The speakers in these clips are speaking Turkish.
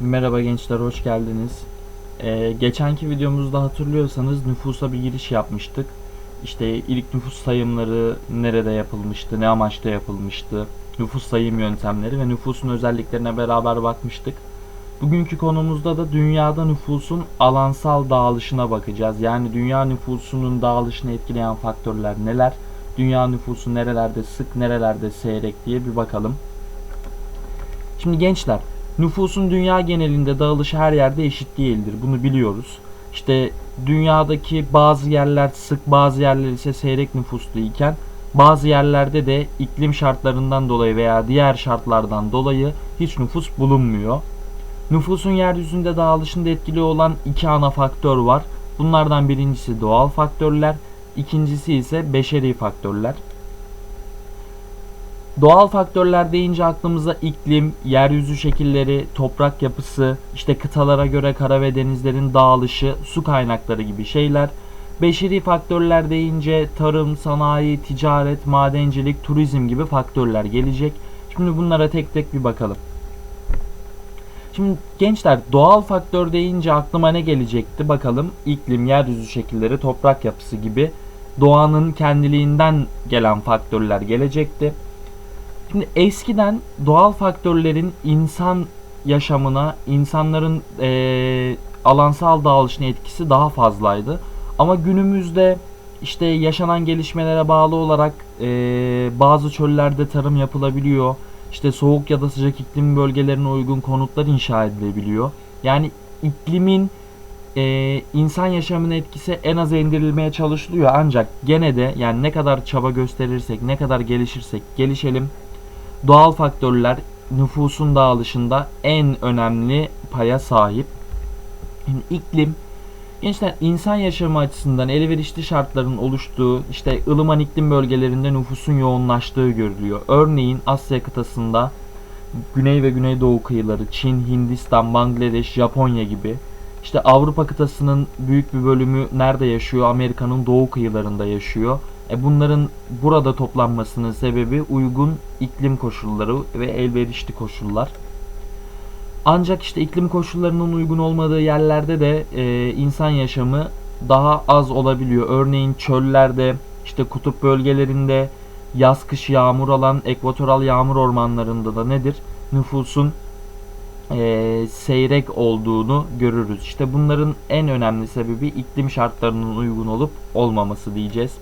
Merhaba gençler, hoş geldiniz. Ee, geçenki videomuzda hatırlıyorsanız nüfusa bir giriş yapmıştık. İşte ilk nüfus sayımları nerede yapılmıştı, ne amaçla yapılmıştı, nüfus sayım yöntemleri ve nüfusun özelliklerine beraber bakmıştık. Bugünkü konumuzda da dünyada nüfusun alansal dağılışına bakacağız. Yani dünya nüfusunun dağılışını etkileyen faktörler neler? Dünya nüfusu nerelerde sık, nerelerde seyrek diye bir bakalım. Şimdi gençler, nüfusun dünya genelinde dağılışı her yerde eşit değildir. Bunu biliyoruz. İşte dünyadaki bazı yerler sık, bazı yerler ise seyrek nüfuslu iken bazı yerlerde de iklim şartlarından dolayı veya diğer şartlardan dolayı hiç nüfus bulunmuyor. Nüfusun yeryüzünde dağılışında etkili olan iki ana faktör var. Bunlardan birincisi doğal faktörler, ikincisi ise beşeri faktörler. Doğal faktörler deyince aklımıza iklim, yeryüzü şekilleri, toprak yapısı, işte kıtalara göre kara ve denizlerin dağılışı, su kaynakları gibi şeyler. Beşeri faktörler deyince tarım, sanayi, ticaret, madencilik, turizm gibi faktörler gelecek. Şimdi bunlara tek tek bir bakalım. Şimdi gençler doğal faktör deyince aklıma ne gelecekti bakalım. İklim, yeryüzü şekilleri, toprak yapısı gibi doğanın kendiliğinden gelen faktörler gelecekti. Şimdi eskiden doğal faktörlerin insan yaşamına, insanların eee, alansal dağılışına etkisi daha fazlaydı. Ama günümüzde işte yaşanan gelişmelere bağlı olarak eee, bazı çöllerde tarım yapılabiliyor. İşte soğuk ya da sıcak iklim bölgelerine uygun konutlar inşa edilebiliyor. Yani iklimin eee, insan yaşamına etkisi en aza indirilmeye çalışılıyor. Ancak gene de yani ne kadar çaba gösterirsek, ne kadar gelişirsek gelişelim doğal faktörler nüfusun dağılışında en önemli paya sahip. Şimdi iklim gençler insan yaşamı açısından elverişli şartların oluştuğu işte ılıman iklim bölgelerinde nüfusun yoğunlaştığı görülüyor. Örneğin Asya kıtasında Güney ve Güneydoğu kıyıları, Çin, Hindistan, Bangladeş, Japonya gibi. İşte Avrupa kıtasının büyük bir bölümü nerede yaşıyor? Amerika'nın doğu kıyılarında yaşıyor. E bunların burada toplanmasının sebebi uygun iklim koşulları ve elverişli koşullar. Ancak işte iklim koşullarının uygun olmadığı yerlerde de e, insan yaşamı daha az olabiliyor. Örneğin çöllerde, işte kutup bölgelerinde, yaz kış yağmur alan ekvatoral yağmur ormanlarında da nedir? Nüfusun e, seyrek olduğunu görürüz. İşte bunların en önemli sebebi iklim şartlarının uygun olup olmaması diyeceğiz.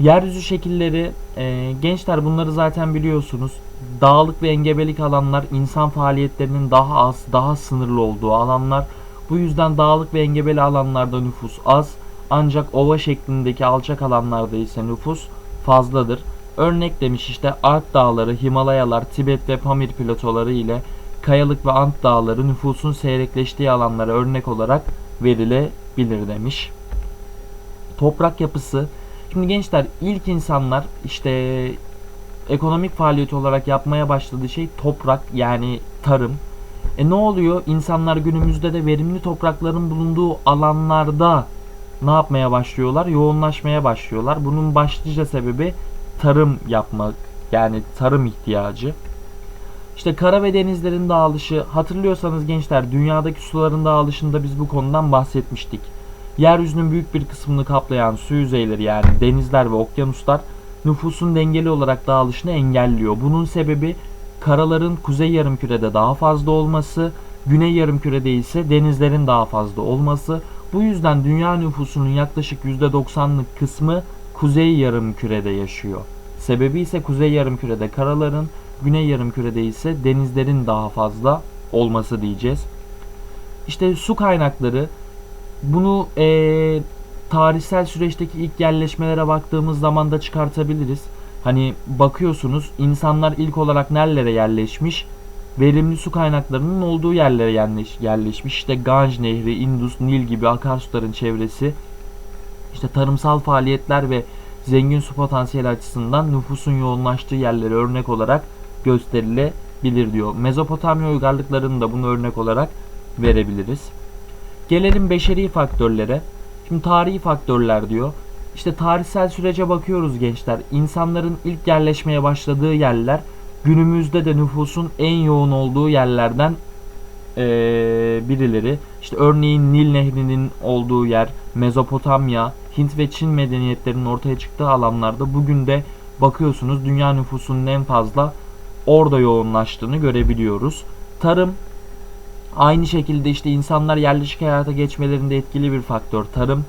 Yeryüzü şekilleri, e, gençler bunları zaten biliyorsunuz. Dağlık ve engebelik alanlar insan faaliyetlerinin daha az, daha sınırlı olduğu alanlar. Bu yüzden dağlık ve engebeli alanlarda nüfus az. Ancak ova şeklindeki alçak alanlarda ise nüfus fazladır. Örnek demiş işte Alp dağları, Himalayalar, Tibet ve Pamir platoları ile Kayalık ve Ant dağları nüfusun seyrekleştiği alanlara örnek olarak verilebilir demiş. Toprak yapısı Şimdi gençler ilk insanlar işte ekonomik faaliyet olarak yapmaya başladığı şey toprak yani tarım. E ne oluyor? İnsanlar günümüzde de verimli toprakların bulunduğu alanlarda ne yapmaya başlıyorlar? Yoğunlaşmaya başlıyorlar. Bunun başlıca sebebi tarım yapmak yani tarım ihtiyacı. İşte kara ve denizlerin dağılışı hatırlıyorsanız gençler dünyadaki suların dağılışında biz bu konudan bahsetmiştik. Yeryüzünün büyük bir kısmını kaplayan su yüzeyleri yani denizler ve okyanuslar nüfusun dengeli olarak dağılışını engelliyor. Bunun sebebi karaların kuzey yarımkürede daha fazla olması, güney yarımkürede ise denizlerin daha fazla olması. Bu yüzden dünya nüfusunun yaklaşık %90'lık kısmı kuzey yarımkürede yaşıyor. Sebebi ise kuzey yarımkürede karaların, güney yarımkürede ise denizlerin daha fazla olması diyeceğiz. İşte su kaynakları bunu eee, tarihsel süreçteki ilk yerleşmelere baktığımız zaman da çıkartabiliriz. Hani bakıyorsunuz insanlar ilk olarak nerelere yerleşmiş? Verimli su kaynaklarının olduğu yerlere yerleş, yerleşmiş. İşte Ganj Nehri, Indus, Nil gibi akarsuların çevresi. İşte tarımsal faaliyetler ve zengin su potansiyeli açısından nüfusun yoğunlaştığı yerlere örnek olarak gösterilebilir diyor. Mezopotamya uygarlıklarını da bunu örnek olarak verebiliriz. Gelelim beşeri faktörlere. Şimdi tarihi faktörler diyor. İşte tarihsel sürece bakıyoruz gençler. İnsanların ilk yerleşmeye başladığı yerler günümüzde de nüfusun en yoğun olduğu yerlerden e, birileri işte örneğin Nil Nehri'nin olduğu yer Mezopotamya, Hint ve Çin medeniyetlerinin ortaya çıktığı alanlarda bugün de bakıyorsunuz dünya nüfusunun en fazla orada yoğunlaştığını görebiliyoruz. Tarım aynı şekilde işte insanlar yerleşik hayata geçmelerinde etkili bir faktör. Tarım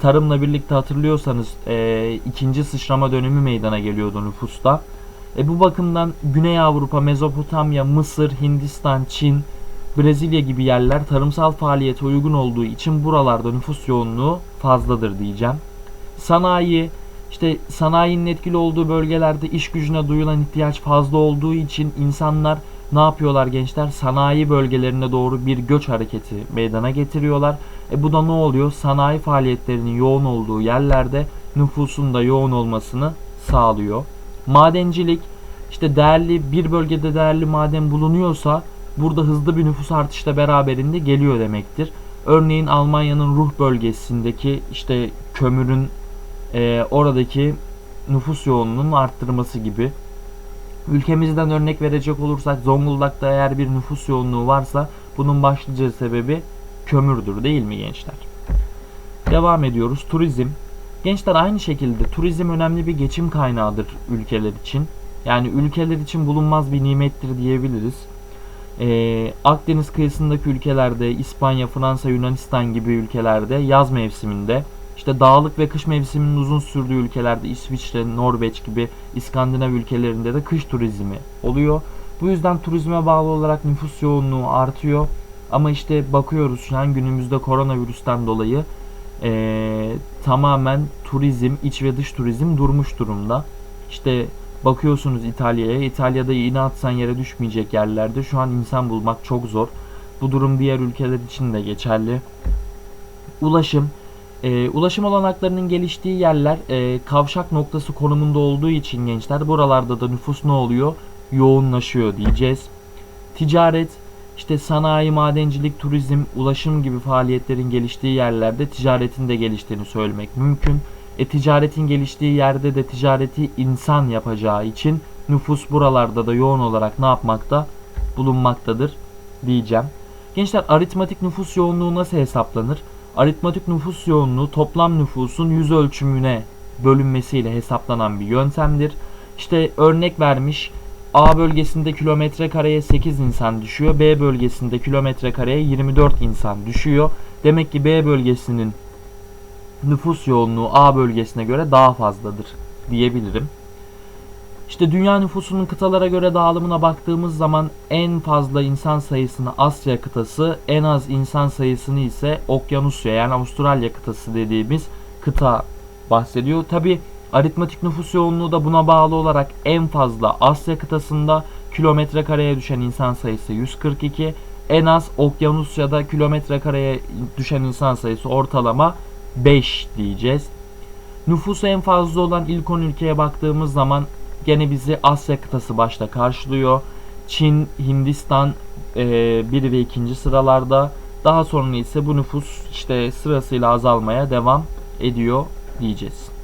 tarımla birlikte hatırlıyorsanız e, ikinci sıçrama dönemi meydana geliyordu nüfusta. E, bu bakımdan Güney Avrupa, Mezopotamya, Mısır, Hindistan, Çin, Brezilya gibi yerler tarımsal faaliyete uygun olduğu için buralarda nüfus yoğunluğu fazladır diyeceğim. Sanayi, işte sanayinin etkili olduğu bölgelerde iş gücüne duyulan ihtiyaç fazla olduğu için insanlar ne yapıyorlar gençler? Sanayi bölgelerine doğru bir göç hareketi meydana getiriyorlar. E bu da ne oluyor? Sanayi faaliyetlerinin yoğun olduğu yerlerde nüfusun da yoğun olmasını sağlıyor. Madencilik işte değerli bir bölgede değerli maden bulunuyorsa burada hızlı bir nüfus artışla beraberinde geliyor demektir. Örneğin Almanya'nın Ruhr bölgesindeki işte kömürün e, oradaki nüfus yoğunluğunun arttırması gibi. Ülkemizden örnek verecek olursak Zonguldak'ta eğer bir nüfus yoğunluğu varsa bunun başlıca sebebi kömürdür değil mi gençler? Devam ediyoruz. Turizm. Gençler aynı şekilde turizm önemli bir geçim kaynağıdır ülkeler için. Yani ülkeler için bulunmaz bir nimettir diyebiliriz. Ee, Akdeniz kıyısındaki ülkelerde, İspanya, Fransa, Yunanistan gibi ülkelerde yaz mevsiminde, işte dağlık ve kış mevsiminin uzun sürdüğü ülkelerde İsviçre, Norveç gibi İskandinav ülkelerinde de kış turizmi oluyor. Bu yüzden turizme bağlı olarak nüfus yoğunluğu artıyor. Ama işte bakıyoruz şu an günümüzde koronavirüsten dolayı ee, tamamen turizm, iç ve dış turizm durmuş durumda. İşte bakıyorsunuz İtalya'ya. İtalya'da iğne atsan yere düşmeyecek yerlerde şu an insan bulmak çok zor. Bu durum diğer ülkeler için de geçerli. Ulaşım. E, ulaşım olanaklarının geliştiği yerler e, kavşak noktası konumunda olduğu için gençler buralarda da nüfus ne oluyor? Yoğunlaşıyor diyeceğiz. Ticaret, işte sanayi, madencilik, turizm, ulaşım gibi faaliyetlerin geliştiği yerlerde ticaretin de geliştiğini söylemek mümkün. E ticaretin geliştiği yerde de ticareti insan yapacağı için nüfus buralarda da yoğun olarak ne yapmakta? Bulunmaktadır diyeceğim. Gençler aritmatik nüfus yoğunluğu nasıl hesaplanır? Aritmatik nüfus yoğunluğu toplam nüfusun yüz ölçümüne bölünmesiyle hesaplanan bir yöntemdir. İşte örnek vermiş A bölgesinde kilometre kareye 8 insan düşüyor. B bölgesinde kilometre kareye 24 insan düşüyor. Demek ki B bölgesinin nüfus yoğunluğu A bölgesine göre daha fazladır diyebilirim. İşte dünya nüfusunun kıtalara göre dağılımına baktığımız zaman en fazla insan sayısını Asya kıtası, en az insan sayısını ise Okyanusya yani Avustralya kıtası dediğimiz kıta bahsediyor. Tabi aritmatik nüfus yoğunluğu da buna bağlı olarak en fazla Asya kıtasında kilometre kareye düşen insan sayısı 142, en az Okyanusya'da kilometre kareye düşen insan sayısı ortalama 5 diyeceğiz. Nüfusu en fazla olan ilk 10 ülkeye baktığımız zaman gene bizi Asya kıtası başta karşılıyor. Çin, Hindistan e, 1 ve 2. sıralarda. Daha sonra ise bu nüfus işte sırasıyla azalmaya devam ediyor diyeceğiz.